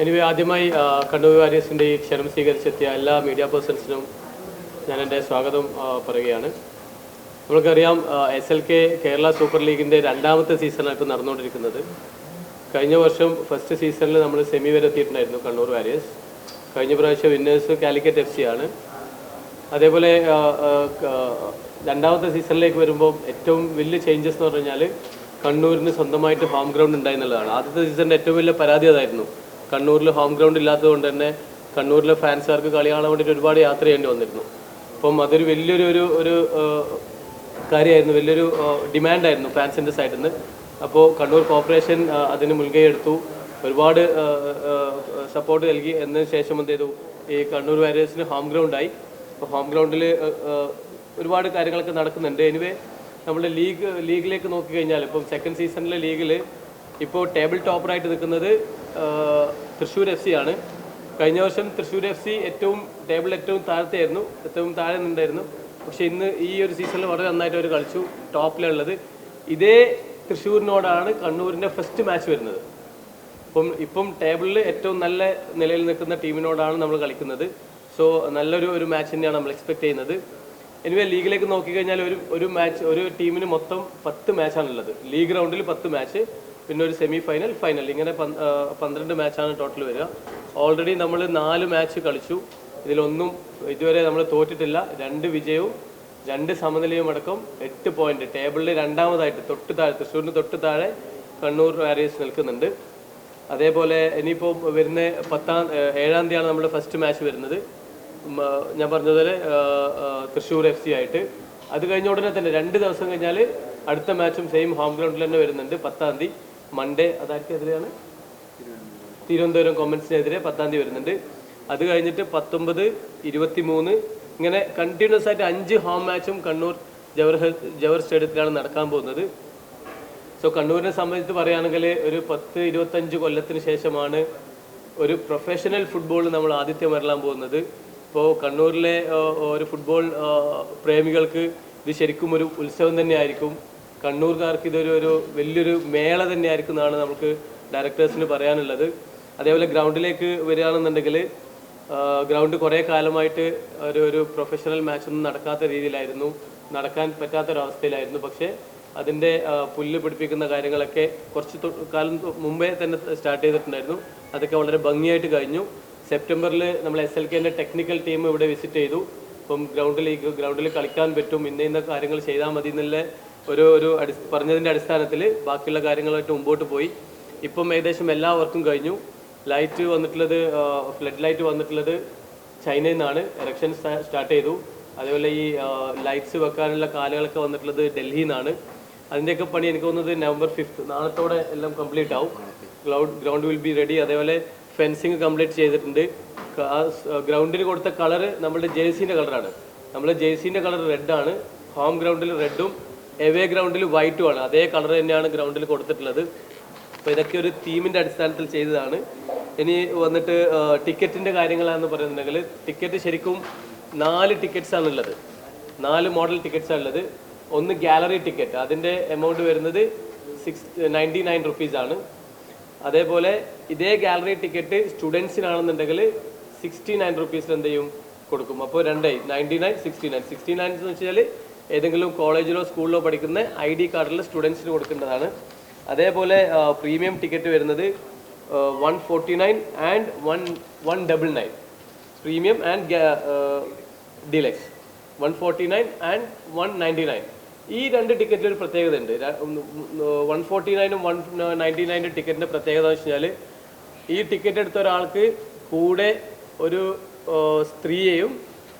Anyway ആദ്യമായി കണ്ണൂർ വാരിയസിന്റെ ഈ ക്ഷണം സ്വീകരിച്ചെത്തിയ എല്ലാ മീഡിയ പേഴ്സൺസിനും ഞാൻ എന്റെ സ്വാഗതം പറയുകയാണ്. നമുക്കറിയാം S L K Kerala super ലീഗിന്റെ രണ്ടാമത്തെ സീസണാണ് ഇപ്പോൾ നടന്നുകൊണ്ടിരിക്കുന്നത്. കഴിഞ്ഞ വർഷം ഫസ്റ്റ് സീസണിൽ നമ്മൾ സെമി വരെ എത്തിയിട്ടുണ്ടായിരുന്നു കണ്ണൂർ വാരിയേഴ്സ്. കഴിഞ്ഞ പ്രാവശ്യം വിന്നേഴ്സ് കാലിക്കറ്റ് എഫ് സി ആണ്. അതേപോലെ രണ്ടാമത്തെ സീസണിലേക്ക് വരുമ്പോൾ ഏറ്റവും വലിയ ചേഞ്ചസ് എന്ന് പറഞ്ഞു കഴിഞ്ഞാൽ കണ്ണൂരിന് സ്വന്തമായിട്ട് ഹോം ഗ്രൗണ്ട് ഉണ്ടായി എന്നുള്ളതാണ്. ആദ്യത്തെ സീസണിന്റെ ഏറ്റവും വലിയ പരാതി അതായിരുന്നു. കണ്ണൂരിൽ ഹോം ഗ്രൗണ്ട് ഇല്ലാത്തതുകൊണ്ട് തന്നെ കണ്ണൂരിലെ ഫാൻസുകാർക്ക് കളി കാണാൻ വേണ്ടിയിട്ട് ഒരുപാട് യാത്ര ചെയ്യേണ്ടി വന്നിരുന്നു. അപ്പം അതൊരു വലിയൊരു ഒരു ഒരു കാര്യമായിരുന്നു. വലിയൊരു ഡിമാൻഡായിരുന്നു ഫാൻസിന്റെ സൈഡിൽ നിന്ന് അപ്പോൾ കണ്ണൂർ കോർപ്പറേഷൻ അതിന് മുൻകൈ ഒരുപാട് സപ്പോർട്ട് നൽകി. എന്നതിന് ശേഷം എന്ത് ചെയ്തു? ഈ കണ്ണൂർ വാരിയേഴ്സിന് ഹോം ഗ്രൗണ്ടായി അപ്പോൾ ഹോം ഗ്രൗണ്ടിൽ ഒരുപാട് കാര്യങ്ങളൊക്കെ നടക്കുന്നുണ്ട്. എനിവേ നമ്മുടെ ലീഗ് ലീഗിലേക്ക് നോക്കിക്കഴിഞ്ഞാൽ ഇപ്പം സെക്കൻഡ് സീസണിലെ ലീഗിൽ ഇപ്പോൾ ടേബിൾ ടോപ്പറായിട്ട് നിൽക്കുന്നത് തൃശ്ശൂർ എഫ് സി ആണ്. കഴിഞ്ഞ വർഷം തൃശ്ശൂർ എഫ് സി ഏറ്റവും ടേബിൾ ഏറ്റവും താഴത്തെയായിരുന്നു. ഏറ്റവും താഴെ നിന്നുണ്ടായിരുന്നു. പക്ഷേ ഇന്ന് ഈ ഒരു സീസണിൽ വളരെ നന്നായിട്ട് അവർ കളിച്ചു. ടോപ്പിലുള്ളത് ഇതേ തൃശ്ശൂരിനോടാണ് കണ്ണൂരിന്റെ ഫസ്റ്റ് മാച്ച് വരുന്നത്. ഇപ്പം ഇപ്പം ടേബിളിൽ ഏറ്റവും നല്ല നിലയിൽ നിൽക്കുന്ന ടീമിനോടാണ് നമ്മൾ കളിക്കുന്നത്. സോ നല്ലൊരു ഒരു മാച്ച് തന്നെയാണ് നമ്മൾ എക്സ്പെക്ട് ചെയ്യുന്നത്. എനിവേ ലീഗിലേക്ക് നോക്കിക്കഴിഞ്ഞാൽ ഒരു ഒരു മാച്ച് ഒരു ടീമിന് മൊത്തം പത്ത് മാച്ചാണുള്ളത് ലീഗ് റൗണ്ടിൽ പത്ത് മാച്ച് പിന്നെ ഒരു സെമി ഫൈനൽ ഫൈനൽ ഇങ്ങനെ പന്ത്രണ്ട് മാച്ചാണ് ടോട്ടൽ വരിക. ഓൾറെഡി നമ്മൾ നാല് മാച്ച് കളിച്ചു. ഇതിലൊന്നും ഇതുവരെ നമ്മൾ തോറ്റിട്ടില്ല. രണ്ട് വിജയവും രണ്ട് സമനിലയും അടക്കം എട്ട് പോയിന്റ് ടേബിളിൽ രണ്ടാമതായിട്ട് തൊട്ട് താഴെ തൃശ്ശൂരിന് തൊട്ട് താഴെ കണ്ണൂർ വാരിയേഴ്സ് നിൽക്കുന്നുണ്ട്. അതേപോലെ ഇനിയിപ്പോൾ വരുന്ന പത്താം ഏഴാം തീയതിയാണ് നമ്മുടെ ഫസ്റ്റ് മാച്ച് വരുന്നത്. ഞാൻ പറഞ്ഞതുപോലെ തൃശ്ശൂർ എഫ് സി ആയിട്ട്. അത് കഴിഞ്ഞ ഉടനെ തന്നെ രണ്ട് ദിവസം കഴിഞ്ഞാൽ അടുത്ത മാച്ചും സെയിം ഹോം ഗ്രൗണ്ടിൽ തന്നെ വരുന്നുണ്ട് പത്താം തീയതി. മൺഡേ അതാർക്ക് എതിരെയാണ് തിരുവനന്തപുരം കൊമൻസിനെതിരെ പത്താം തീയതി വരുന്നുണ്ട്. അത് കഴിഞ്ഞിട്ട് പത്തൊമ്പത് ഇരുപത്തി മൂന്ന് ഇങ്ങനെ കണ്ടിന്യൂസ് ആയിട്ട് അഞ്ച് ഹോം മാച്ചും കണ്ണൂർ ജവഹർ ജവഹർ സ്റ്റേഡിയത്തിലാണ് നടക്കാൻ പോകുന്നത്. സോ കണ്ണൂരിനെ സംബന്ധിച്ച് പറയുകയാണെങ്കിൽ ഒരു പത്ത് ഇരുപത്തഞ്ച് കൊല്ലത്തിന് ശേഷമാണ് ഒരു പ്രൊഫഷണൽ ഫുട്ബോൾ നമ്മൾ ആദ്യത്തെ വരലാൻ പോകുന്നത്. ഇപ്പോൾ കണ്ണൂരിലെ ഒരു ഫുട്ബോൾ പ്രേമികൾക്ക് ഇത് ശരിക്കും ഒരു ഉത്സവം തന്നെയായിരിക്കും കണ്ണൂർക്കാർക്ക് ഇതൊരു ഒരു വലിയൊരു മേള തന്നെയായിരിക്കും എന്നാണ് നമുക്ക് ഡയറക്ടേഴ്സിന് പറയാനുള്ളത്. അതേപോലെ ഗ്രൗണ്ടിലേക്ക് വരികയാണെന്നുണ്ടെങ്കിൽ ഗ്രൗണ്ട് കുറേ കാലമായിട്ട് ഒരു ഒരു പ്രൊഫഷണൽ മാച്ചൊന്നും നടക്കാത്ത രീതിയിലായിരുന്നു. നടക്കാൻ പറ്റാത്തൊരവസ്ഥയിലായിരുന്നു. പക്ഷേ അതിന്റെ പുല്ല് പിടിപ്പിക്കുന്ന കാര്യങ്ങളൊക്കെ കുറച്ച് കാലം മുമ്പേ തന്നെ സ്റ്റാർട്ട് ചെയ്തിട്ടുണ്ടായിരുന്നു. അതൊക്കെ വളരെ ഭംഗിയായിട്ട് കഴിഞ്ഞു. സെപ്റ്റംബറിൽ നമ്മൾ എസ് എൽ കെന്റെ ടെക്നിക്കൽ ടീം ഇവിടെ വിസിറ്റ് ചെയ്തു. ഇപ്പം ഗ്രൗണ്ടിൽ ഗ്രൗണ്ടിൽ കളിക്കാൻ പറ്റും ഇന്ന ഇന്ന കാര്യങ്ങൾ ചെയ്താൽ മതി എന്നുള്ള ഒരു ഒരു അടി പറഞ്ഞതിന്റെ അടിസ്ഥാനത്തിൽ ബാക്കിയുള്ള കാര്യങ്ങളായിട്ട് മുമ്പോട്ട് പോയി. ഇപ്പം ഏകദേശം എല്ലാ വർക്കും കഴിഞ്ഞു. ലൈറ്റ് വന്നിട്ടുള്ളത് ഫ്ലഡ് ലൈറ്റ് വന്നിട്ടുള്ളത് ചൈനയിൽ നിന്നാണ്. ഇലക്ഷൻ സ്റ്റാർട്ട് ചെയ്തു. അതേപോലെ ഈ ലൈറ്റ്സ് വെക്കാനുള്ള കാലുകളൊക്കെ വന്നിട്ടുള്ളത് ഡൽഹിയിൽ നിന്നാണ്. അതിന്റെയൊക്കെ പണി എനിക്ക് തോന്നുന്നത് നവംബർ ഫിഫ്ത്ത് നാളത്തോടെ എല്ലാം കംപ്ലീറ്റ് ആവും. Ground ground will be ready അതേപോലെ ഫെൻസിങ് കംപ്ലീറ്റ് ചെയ്തിട്ടുണ്ട്. ഗ്രൗണ്ടിന് കൊടുത്ത കളർ നമ്മുടെ ജേഴ്സീന്റെ കളറാണ് നമ്മുടെ ജേഴ്സീന്റെ കളർ റെഡാണ് ഹോം ഗ്രൗണ്ടിൽ റെഡും എവേ ഗ്രൗണ്ടിൽ വൈറ്റും ആണ്. അതേ കളർ തന്നെയാണ് ഗ്രൗണ്ടിൽ കൊടുത്തിട്ടുള്ളത്. അപ്പോൾ ഇതൊക്കെ ഒരു തീമിന്റെ അടിസ്ഥാനത്തിൽ ചെയ്തതാണ്. ഇനി വന്നിട്ട് ടിക്കറ്റിന്റെ കാര്യങ്ങളാണെന്ന് പറയുന്നുണ്ടെങ്കിൽ ടിക്കറ്റ് ശരിക്കും നാല് ടിക്കറ്റ്സ് ആണുള്ളത്. നാല് മോഡൽ ടിക്കറ്റ്സ് ഉള്ളത് ഒന്ന് ഗാലറി ടിക്കറ്റ് അതിന്റെ എമൗണ്ട് വരുന്നത് സിക്സ് നയന്റി നയൻ റുപ്പീസ് ആണ്. അതേപോലെ ഇതേ ഗാലറി ടിക്കറ്റ് സ്റ്റുഡൻസിനാണെന്നുണ്ടെങ്കിൽ സിക്സ്റ്റി നയൻ റുപ്പീസിന് എന്ത് ചെയ്യും? കൊടുക്കും. അപ്പോൾ രണ്ടായി. Ninety nine sixty nine sixty nine എന്ന് വെച്ചാൽ ഏതെങ്കിലും കോളേജിലോ സ്കൂളിലോ പഠിക്കുന്ന ഐ ഡി കാർഡിൽ സ്റ്റുഡൻസിന് കൊടുക്കേണ്ടതാണ്. അതേപോലെ പ്രീമിയം ടിക്കറ്റ് വരുന്നത് one forty nine and one one double nine premium and deluxe. One forty nine and one ninety nine ഈ രണ്ട് ടിക്കറ്റിൽ ഒരു പ്രത്യേകത ഉണ്ട്. വൺ ഫോർട്ടി നയനും വൺ നയന്റി നയന്റെ ടിക്കറ്റിന്റെ പ്രത്യേകത എന്ന് വെച്ച് കഴിഞ്ഞാൽ ഈ ടിക്കറ്റ് എടുത്ത ഒരാൾക്ക് കൂടെ ഒരു സ്ത്രീയെയും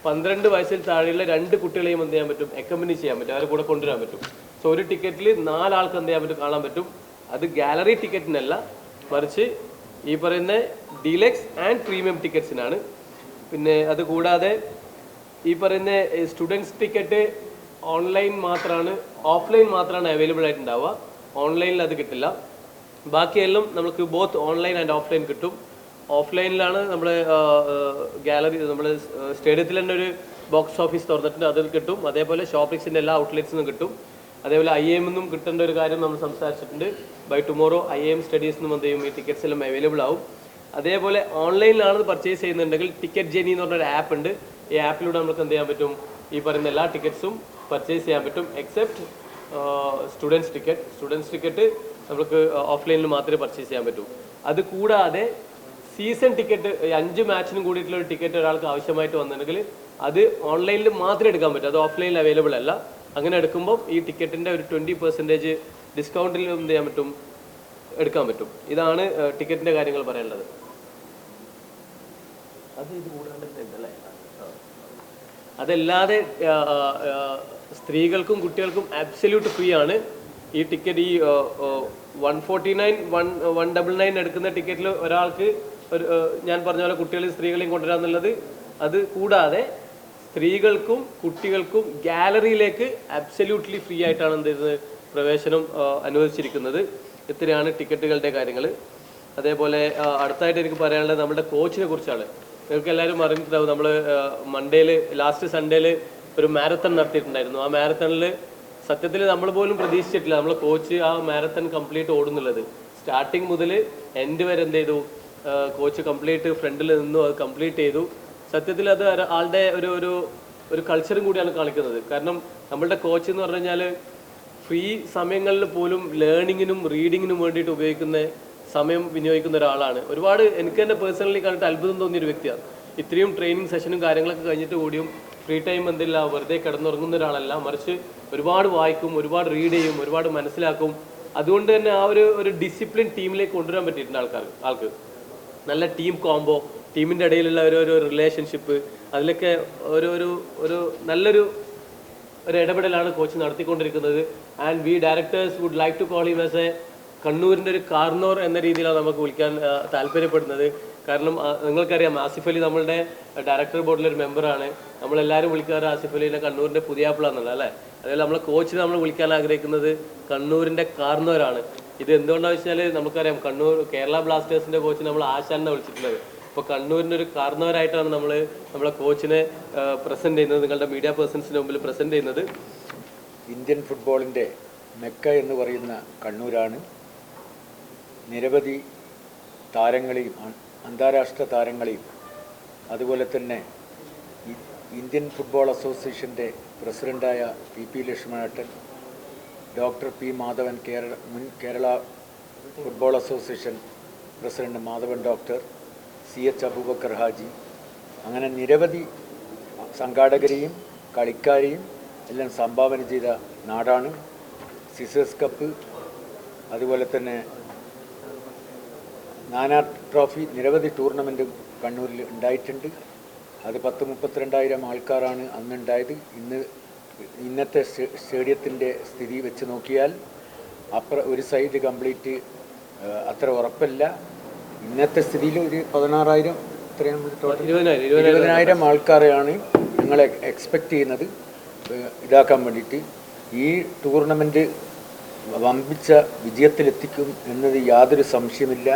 പന്ത്രണ്ട് വയസ്സിൽ താഴെയുള്ള രണ്ട് കുട്ടികളെയും എന്ത് ചെയ്യാൻ പറ്റും? അക്കമ്പനി ചെയ്യാൻ പറ്റും. അവരെ കൂടെ കൊണ്ടുവരാൻ പറ്റും. സോ ഒരു ടിക്കറ്റിൽ നാലാൾക്ക് എന്ത് ചെയ്യാൻ പറ്റും? കാണാൻ പറ്റും. അത് ഗാലറി ടിക്കറ്റിനല്ല മറിച്ച് ഈ പറയുന്ന ഡീലക്സ് ആൻഡ് പ്രീമിയം ടിക്കറ്റ്സിനാണ് പിന്നെ അത് കൂടാതെ ഈ പറയുന്ന സ്റ്റുഡൻസ് ടിക്കറ്റ് ഓൺലൈൻ മാത്രമാണ് ഓഫ്ലൈൻ മാത്രമാണ് അവൈലബിൾ ആയിട്ടുണ്ടാവുക. ഓൺലൈനിൽ അത് കിട്ടില്ല. ബാക്കിയെല്ലാം നമുക്ക് ബോത്ത് ഓൺലൈൻ ആൻഡ് ഓഫ്ലൈൻ കിട്ടും. ഓഫ്ലൈനിലാണ് നമ്മുടെ ഗാലറി നമ്മുടെ സ്റ്റേഡിയത്തിൽ തന്നെ ഒരു ബോക്സ് ഓഫീസ് തുറന്നിട്ടുണ്ട്. അതിൽ കിട്ടും. അതേപോലെ ഷോപ്പിക്സിന്റെ എല്ലാ ഔട്ട്ലെറ്റ്സിനും കിട്ടും. അതേപോലെ ഐ എം നിന്നും കിട്ടേണ്ട ഒരു കാര്യം നമ്മൾ സംസാരിച്ചിട്ടുണ്ട്. ബൈ ടുമോറോ ഐ എം സ്റ്റഡീസിനും എന്ത് ചെയ്യും? ഈ ടിക്കറ്റ്സ് എല്ലാം അവൈലബിൾ ആവും. അതേപോലെ ഓൺലൈനിലാണ് പർച്ചേസ് ചെയ്യുന്നുണ്ടെങ്കിൽ ടിക്കറ്റ് ജെനി എന്ന് പറഞ്ഞൊരു ആപ്പ് ഉണ്ട്. ഈ ആപ്പിലൂടെ നമുക്ക് എന്ത് ചെയ്യാൻ പറ്റും? ഈ പറയുന്ന എല്ലാ ടിക്കറ്റ്സും പർച്ചേസ് ചെയ്യാൻ പറ്റും except students ticket students ticket നമുക്ക് ഓഫ്ലൈനിൽ മാത്രമേ പർച്ചേസ് ചെയ്യാൻ പറ്റൂ. അത് കൂടാതെ സീസൺ ടിക്കറ്റ് അഞ്ച് മാച്ചിനും കൂടിയിട്ടുള്ള ഒരു ടിക്കറ്റ് ഒരാൾക്ക് ആവശ്യമായിട്ട് വന്നിട്ടുണ്ടെങ്കിൽ അത് ഓൺലൈനിൽ മാത്രമേ എടുക്കാൻ പറ്റൂ. അത് ഓഫ്ലൈനിൽ അവൈലബിൾ അല്ല. അങ്ങനെ എടുക്കുമ്പോൾ ഈ ടിക്കറ്റിന്റെ ഒരു ട്വന്റി പെർസെന്റേജ് ഡിസ്കൗണ്ടിൽ എന്ത് ചെയ്യാൻ പറ്റും? എടുക്കാൻ പറ്റും. ഇതാണ് ടിക്കറ്റിന്റെ കാര്യങ്ങൾ പറയാനുള്ളത്. അതല്ലാതെ സ്ത്രീകൾക്കും കുട്ടികൾക്കും അബ്സല്യൂട്ട് ഫ്രീ ആണ്. ഈ ടിക്കറ്റ് ഈ one forty nine one one double nine എടുക്കുന്ന ടിക്കറ്റിൽ ഒരാൾക്ക് ഒരു ഞാൻ പറഞ്ഞ പോലെ കുട്ടികളെയും സ്ത്രീകളെയും കൊണ്ടുവരാന്നുള്ളത് അത് കൂടാതെ സ്ത്രീകൾക്കും കുട്ടികൾക്കും ഗാലറിയിലേക്ക് അബ്സല്യൂട്ട്ലി ഫ്രീ ആയിട്ടാണ് എന്ത് ചെയ്യുന്നത് പ്രവേശനം അനുവദിച്ചിരിക്കുന്നത്. ഇത്രയാണ് ടിക്കറ്റുകളുടെ കാര്യങ്ങൾ അതേപോലെ അടുത്തായിട്ട് എനിക്ക് പറയാനുള്ളത് നമ്മുടെ കോച്ചിനെ കുറിച്ചാണ്. നിങ്ങൾക്ക് എല്ലാവരും അറിഞ്ഞിട്ടുണ്ടാവും നമ്മൾ മൺഡേയിൽ ലാസ്റ്റ് സൺഡേയിൽ ഒരു മാരത്തൺ നടത്തിയിട്ടുണ്ടായിരുന്നു. ആ മാരത്തണിൽ സത്യത്തിൽ നമ്മൾ പോലും പ്രതീക്ഷിച്ചിട്ടില്ല നമ്മളെ കോച്ച് ആ മാരത്തൺ കംപ്ലീറ്റ് ഓടുന്നുള്ളത്. സ്റ്റാർട്ടിങ് മുതൽ എൻഡ് വരെ എന്ത് ചെയ്തു? കോച്ച് കംപ്ലീറ്റ് ഫ്രണ്ടിൽ നിന്നു അത് കംപ്ലീറ്റ് ചെയ്തു. സത്യത്തിൽ അത് ആളുടെ ഒരു ഒരു ഒരു കൾച്ചറും കൂടിയാണ് കാണിക്കുന്നത്. കാരണം നമ്മളുടെ കോച്ച് എന്ന് പറഞ്ഞു കഴിഞ്ഞാൽ ഫ്രീ സമയങ്ങളിൽ പോലും ലേണിങ്ങിനും റീഡിങ്ങിനും വേണ്ടിയിട്ട് ഉപയോഗിക്കുന്ന സമയം വിനിയോഗിക്കുന്ന ഒരാളാണ്. ഒരുപാട് എനിക്ക് തന്നെ പേഴ്സണലി കണ്ടിട്ട് അത്ഭുതം തോന്നിയൊരു വ്യക്തിയാണ്. ഇത്രയും ട്രെയിനിങ് സെഷനും കാര്യങ്ങളൊക്കെ കഴിഞ്ഞിട്ട് കൂടിയും ഫ്രീ ടൈം എന്തില്ല വെറുതെ കിടന്നുറങ്ങുന്ന ഒരാളല്ല. മറിച്ച് ഒരുപാട് വായിക്കും ഒരുപാട് റീഡ് ചെയ്യും ഒരുപാട് മനസ്സിലാക്കും. അതുകൊണ്ട് തന്നെ ആ ഒരു ഒരു ഡിസിപ്ലിൻ ടീമിലേക്ക് കൊണ്ടുവരാൻ പറ്റിയിട്ടുണ്ട് ആൾക്കാർ ആൾക്ക്. നല്ല ടീം കോംബോ ടീമിന്റെ ഇടയിലുള്ള ഒരു റിലേഷൻഷിപ്പ് അതിലൊക്കെ ഒരു ഒരു നല്ലൊരു ഒരു ഇടപെടലാണ് കോച്ച് നടത്തിക്കൊണ്ടിരിക്കുന്നത്. And we directors would like to call him as a കണ്ണൂരിന്റെ ഒരു കാർണോർ എന്ന രീതിയിലാണ് നമുക്ക് വിളിക്കാൻ താല്പര്യപ്പെടുന്നത്. കാരണം നിങ്ങൾക്കറിയാം ആസിഫ് അലി നമ്മളുടെ ഡയറക്ടർ ബോർഡിലെ ഒരു മെമ്പറാണ് നമ്മളെല്ലാവരും വിളിക്കാറ് ആസിഫ് അലിനെ കണ്ണൂരിന്റെ പുതിയാപ്പിള എന്നുള്ള അല്ലേ അതേപോലെ നമ്മളെ കോച്ചിനെ നമ്മൾ വിളിക്കാൻ ആഗ്രഹിക്കുന്നത് കണ്ണൂരിന്റെ കാർണോരാണ്. ഇത് എന്തുകൊണ്ടാണെന്ന് വെച്ചാൽ നമുക്കറിയാം കണ്ണൂർ കേരള ബ്ലാസ്റ്റേഴ്സിന്റെ കോച്ച് നമ്മൾ ആശാനെ വിളിച്ചിട്ടുള്ളത്. ഇപ്പോൾ കണ്ണൂരിന്റെ ഒരു കാരണവരായിട്ടാണ് നമ്മൾ നമ്മളെ കോച്ചിനെ പ്രസന്റ് ചെയ്യുന്നത് നിങ്ങളുടെ മീഡിയ പേഴ്സൺസിന് മുമ്പിൽ പ്രസന്റ് ചെയ്യുന്നത്. ഇന്ത്യൻ ഫുട്ബോളിന്റെ മെക്ക എന്ന് പറയുന്ന കണ്ണൂരാണ്. നിരവധി താരങ്ങളെയും അന്താരാഷ്ട്ര താരങ്ങളെയും അതുപോലെ തന്നെ ഇന്ത്യൻ ഫുട്ബോൾ അസോസിയേഷന്റെ പ്രസിഡന്റായ പി പി ലക്ഷ്മണേട്ടൻ ഡോക്ടർ പി മാധവൻ കേരള മുൻ Kerala football association president Madhavan doctor C H Aboobacker Haji. അങ്ങനെ നിരവധി സംഘാടകരെയും കളിക്കാരെയും എല്ലാം സംഭാവന ചെയ്ത നാടാണ് സിസേഴ്സ് കപ്പ്. അതുപോലെ തന്നെ നാനാ ട്രോഫി നിരവധി ടൂർണമെന്റും കണ്ണൂരിൽ ഉണ്ടായിട്ടുണ്ട്. അത് പത്ത് മുപ്പത്തിരണ്ടായിരം ആൾക്കാരാണ് അന്നുണ്ടായത്. ഇന്ന് ഇന്നത്തെ സ്റ്റേ- സ്റ്റേഡിയത്തിന്റെ സ്ഥിതി വെച്ച് നോക്കിയാൽ അപ്പുറ ഒരു സൈഡ് കംപ്ലീറ്റ് അത്ര ഉറപ്പല്ല. ഇന്നത്തെ സ്ഥിതിയിൽ ഒരു പതിനാറായിരം ഇത്രയും ടോട്ടൽ ഇരുപതിനായിരം ആൾക്കാരെയാണ് ഞങ്ങൾ എക്സ്പെക്റ്റ് ചെയ്യുന്നത് ഇതാക്കാൻ വേണ്ടിയിട്ട്. ഈ ടൂർണമെന്റ് വമ്പിച്ച വിജയത്തിലെത്തിക്കും എന്നത് യാതൊരു സംശയമില്ല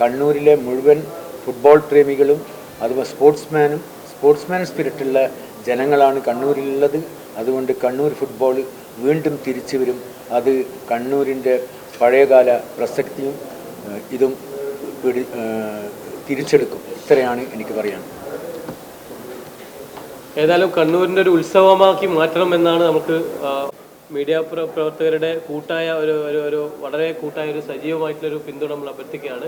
കണ്ണൂരിലെ മുഴുവൻ ഫുട്ബോൾ പ്രേമികളും അതുപോലെ സ്പോർട്സ്മാനും സ്പോർട്സ്മാൻ സ്പിരിറ്റുള്ള ജനങ്ങളാണ് കണ്ണൂരിലുള്ളത്. അതുകൊണ്ട് കണ്ണൂർ ഫുട്ബോൾ വീണ്ടും തിരിച്ചു വരും അത് കണ്ണൂരിന്റെ പഴയകാല പ്രസക്തിയും ഇതും പിടി തിരിച്ചെടുക്കും. ഇത്രയാണ് എനിക്ക് പറയാൻ ഏതായാലും കണ്ണൂരിന്റെ ഒരു ഉത്സവമാക്കി മാറ്റണം എന്നാണ് നമുക്ക് മീഡിയ പ്രവർത്തകരുടെ കൂട്ടായ ഒരു ഒരു ഒരു വളരെ കൂട്ടായ ഒരു സജീവമായിട്ടുള്ളൊരു പിന്തുണ നമ്മൾ അഭ്യർത്ഥിക്കുകയാണ്.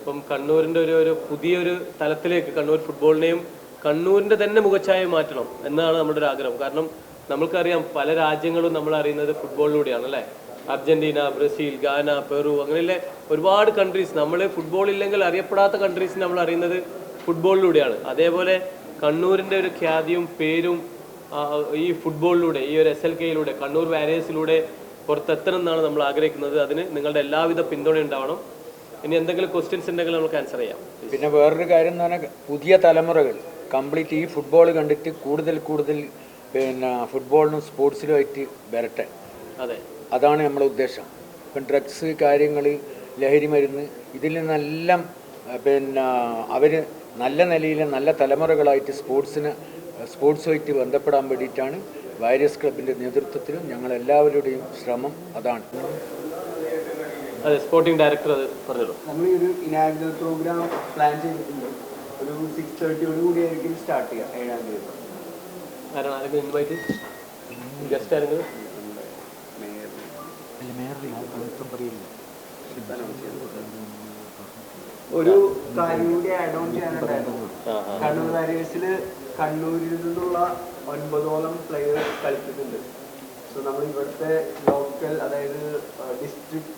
അപ്പം കണ്ണൂരിന്റെ ഒരു ഒരു പുതിയൊരു തലത്തിലേക്ക് കണ്ണൂർ ഫുട്ബോളിനെയും കണ്ണൂരിന്റെ തന്നെ മുഖച്ഛായ മാറ്റണം എന്നാണ് നമ്മുടെ ഒരു ആഗ്രഹം. കാരണം നമ്മൾക്കറിയാം പല രാജ്യങ്ങളും നമ്മൾ അറിയുന്നത് ഫുട്ബോളിലൂടെയാണ് അല്ലേ? അർജന്റീന ബ്രസീൽ ഗാന പെറു അങ്ങനെയുള്ള ഒരുപാട് കൺട്രീസ് നമ്മൾ ഫുട്ബോൾ ഇല്ലെങ്കിൽ അറിയപ്പെടാത്ത കൺട്രീസ് നമ്മൾ അറിയുന്നത് ഫുട്ബോളിലൂടെയാണ് അതേപോലെ കണ്ണൂരിന്റെ ഒരു ഖ്യാതിയും പേരും ഈ ഫുട്ബോളിലൂടെ ഈ ഒരു എസ് എൽ കെയിലൂടെ കണ്ണൂർ വാരിയേഴ്സിലൂടെ പുറത്തെത്തണം എന്നാണ് നമ്മൾ ആഗ്രഹിക്കുന്നത്. അതിന് നിങ്ങളുടെ എല്ലാവിധ പിന്തുണ ഉണ്ടാവണം. ഇനി എന്തെങ്കിലും ക്വസ്റ്റ്യൻസ് ഉണ്ടെങ്കിൽ നമുക്ക് ആൻസർ ചെയ്യാം. പിന്നെ വേറൊരു കാര്യം എന്ന് പറഞ്ഞാൽ പുതിയ തലമുറകൾ കംപ്ലീറ്റ് ഈ ഫുട്ബോൾ കണ്ടിട്ട് കൂടുതൽ കൂടുതൽ പിന്നെ ഫുട്ബോളിനും സ്പോർട്സിലുമായിട്ട് വരട്ടെ. അതെ. അതാണ് നമ്മുടെ ഉദ്ദേശം. ഇപ്പം ഡ്രഗ്സ് കാര്യങ്ങൾ ലഹരി മരുന്ന് ഇതിൽ നിന്നെല്ലാം പിന്നെ അവർ നല്ല നിലയിൽ നല്ല തലമുറകളായിട്ട് സ്പോർട്സിന് സ്പോർട്സുമായിട്ട് ബന്ധപ്പെടാൻ വേണ്ടിയിട്ടാണ് വാരിയസ് ക്ലബിന്റെ നേതൃത്വത്തിലും ഞങ്ങളെല്ലാവരുടെയും ശ്രമം അതാണ്. അതെ സ്പോർട്ടിംഗ് ഡയറക്ടർ അത് പറഞ്ഞല്ലോ നമ്മൾ ഈ ഒരു ഇനാഗുറൽ പ്രോഗ്രാം പ്ലാൻ ചെയ്തിട്ടുണ്ട്. ഒരു സിക്സ് തേർട്ടിയോട് കൂടി ആയിരിക്കും സ്റ്റാർട്ട് ചെയ്യുക ഏഴാം തീയതി. ആരാണ്? ആരെങ്കിലും ഇൻവൈറ്റ് ഗസ്റ്റ് ആരെങ്കിലും? ഒരു കാര്യം കൂടി ആഡ് ഓൺ ചെയ്യാനുണ്ടായിരുന്നു കണ്ണൂർ വാരിയേഴ്സിൽ കണ്ണൂരിൽ നിന്നുള്ള ഒൻപതോളം പ്ലെയേഴ്സ് കളിച്ചിട്ടുണ്ട്. സോ നമ്മൾ ഇവിടുത്തെ ലോക്കൽ അതായത് ഡിസ്ട്രിക്ട്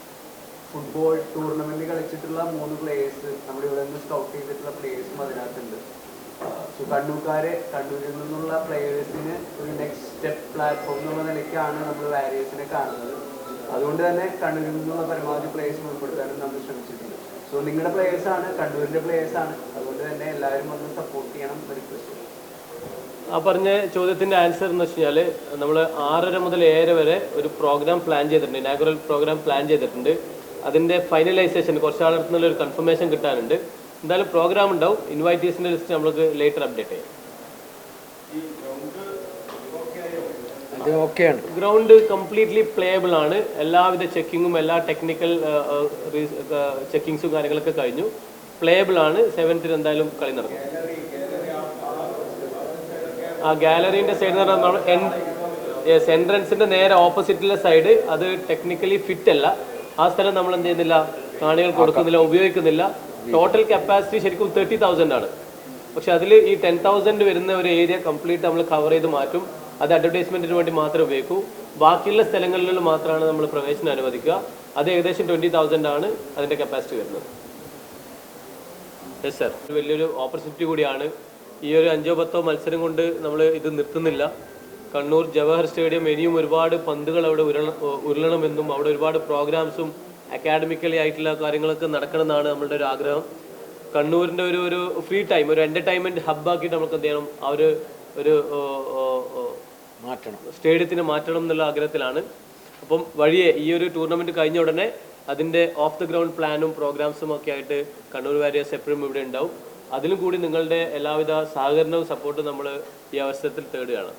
ഫുട്ബോൾ ടൂർണമെന്റ് കളിച്ചിട്ടുള്ള മൂന്ന് പ്ലേയേഴ്സ് നമ്മുടെ ഇവിടെ നിന്ന് സ്കൗട്ട് ചെയ്തിട്ടുള്ള പ്ലേയേഴ്സും അതിനകത്തുണ്ട്. സോ കണ്ണൂർക്കാരെ കണ്ണൂരിൽ നിന്നുള്ള പ്ലേയേഴ്സിന് ഒരു നെക്സ്റ്റ് സ്റ്റെപ്പ് പ്ലാറ്റ്ഫോം എന്നുള്ള നിലയ്ക്കാണ് നമ്മൾ വാരിയേഴ്സിനെ കാണുന്നത്. അതുകൊണ്ട് തന്നെ കണ്ണൂരിൽ നിന്നുള്ള പരമാവധി പ്ലേയേഴ്സ് ഉൾപ്പെടുത്താനും നമ്മൾ ശ്രമിച്ചിട്ടുണ്ട്. സോ നിങ്ങളുടെ പ്ലേയേഴ്സ് ആണ് കണ്ണൂരിന്റെ പ്ലേയേഴ്സ് ആണ്. അതുകൊണ്ട് തന്നെ എല്ലാവരും വന്ന് സപ്പോർട്ട് ചെയ്യണം റിക്വസ്റ്റ് ആ പറഞ്ഞ ചോദ്യത്തിന്റെ ആൻസർ എന്ന് വെച്ച് കഴിഞ്ഞാൽ നമ്മൾ ആറര മുതൽ ഏഴര വരെ ഒരു പ്രോഗ്രാം പ്ലാൻ ചെയ്തിട്ടുണ്ട്. ഇനാഗുറൽ പ്രോഗ്രാം പ്ലാൻ ചെയ്തിട്ടുണ്ട്. അതിന്റെ ഫൈനലൈസേഷൻ കുറച്ച് ആളുടെ നിന്നുള്ള ഒരു കൺഫർമേഷൻ കിട്ടാനുണ്ട്. എന്തായാലും പ്രോഗ്രാം ഉണ്ടാവും. ഇൻവൈറ്റീസിന്റെ ലിസ്റ്റ് നമ്മൾക്ക് ലേറ്റർ അപ്ഡേറ്റ് ചെയ്യാം. ഗ്രൗണ്ട് കംപ്ലീറ്റ്ലി പ്ലേയബിൾ ആണ്. എല്ലാവിധ ചെക്കിങ്ങും എല്ലാ ടെക്നിക്കൽ ചെക്കിങ്സും കാര്യങ്ങളൊക്കെ കഴിഞ്ഞു. പ്ലേയബിൾ ആണ്. സെവൻത്തിന് എന്തായാലും കളി നടക്കും. ആ ഗാലറീന്റെ സൈഡ് എന്ന് പറഞ്ഞാൽ എൻട്രൻസിന്റെ നേരെ ഓപ്പോസിറ്റിലെ സൈഡ് അത് ടെക്നിക്കലി ഫിറ്റ് അല്ല. ആ സ്ഥലം നമ്മൾ എന്ത് ചെയ്യുന്നില്ല? കാണികൾ കൊടുക്കുന്നില്ല ഉപയോഗിക്കുന്നില്ല. ടോട്ടൽ കപ്പാസിറ്റി ശരിക്കും തേർട്ടി തൗസൻഡ് ആണ്. പക്ഷെ അതിൽ ഈ ടെൻ തൗസൻഡ് വരുന്ന ഒരു ഏരിയ കംപ്ലീറ്റ് നമ്മൾ കവർ ചെയ്ത് മാറ്റും. അത് അഡ്വർടൈസ്മെന്റിന് വേണ്ടി മാത്രമേ ഉപയോഗിക്കൂ. ബാക്കിയുള്ള സ്ഥലങ്ങളിൽ മാത്രമാണ് നമ്മൾ പ്രവേശനം അനുവദിക്കുക. അത് ഏകദേശം ട്വന്റി തൗസൻഡ് ആണ് അതിന്റെ കപ്പാസിറ്റി വരുന്നത്. യെസ് സർ വലിയൊരു ഓപ്പർച്യൂണിറ്റി കൂടിയാണ്. ഈ ഒരു അഞ്ചോ പത്തോ മത്സരം കൊണ്ട് നമ്മൾ ഇത് നിർത്തുന്നില്ല. കണ്ണൂർ ജവഹർ സ്റ്റേഡിയം ഇനിയും ഒരുപാട് പന്തുകൾ അവിടെ ഉരുള ഉരുളണമെന്നും അവിടെ ഒരുപാട് പ്രോഗ്രാംസും അക്കാഡമിക്കലി ആയിട്ടുള്ള കാര്യങ്ങളൊക്കെ നടക്കണമെന്നാണ് നമ്മളുടെ ഒരു ആഗ്രഹം. കണ്ണൂരിന്റെ ഒരു ഒരു ഫ്രീ ടൈം ഒരു എന്റർടൈൻമെന്റ് ഹബ്ബാക്കിയിട്ട് നമുക്ക് എന്ത് ചെയ്യണം? ആ ഒരു ഒരു മാറ്റണം. സ്റ്റേഡിയത്തിന് മാറ്റണം എന്നുള്ള ആഗ്രഹത്തിലാണ്. അപ്പം വഴിയെ ഈ ഒരു ടൂർണമെന്റ് കഴിഞ്ഞ ഉടനെ അതിന്റെ ഓഫ് ദി ഗ്രൗണ്ട് പ്ലാനും പ്രോഗ്രാംസും ഒക്കെ ആയിട്ട് കണ്ണൂർ വാരിയേഴ്സ് എപ്പോഴും ഇവിടെ ഉണ്ടാവും. അതിലും കൂടി നിങ്ങളുടെ എല്ലാവിധ സഹകരണവും സപ്പോർട്ടും നമ്മൾ ഈ അവസരത്തിൽ തേടുകയാണ്.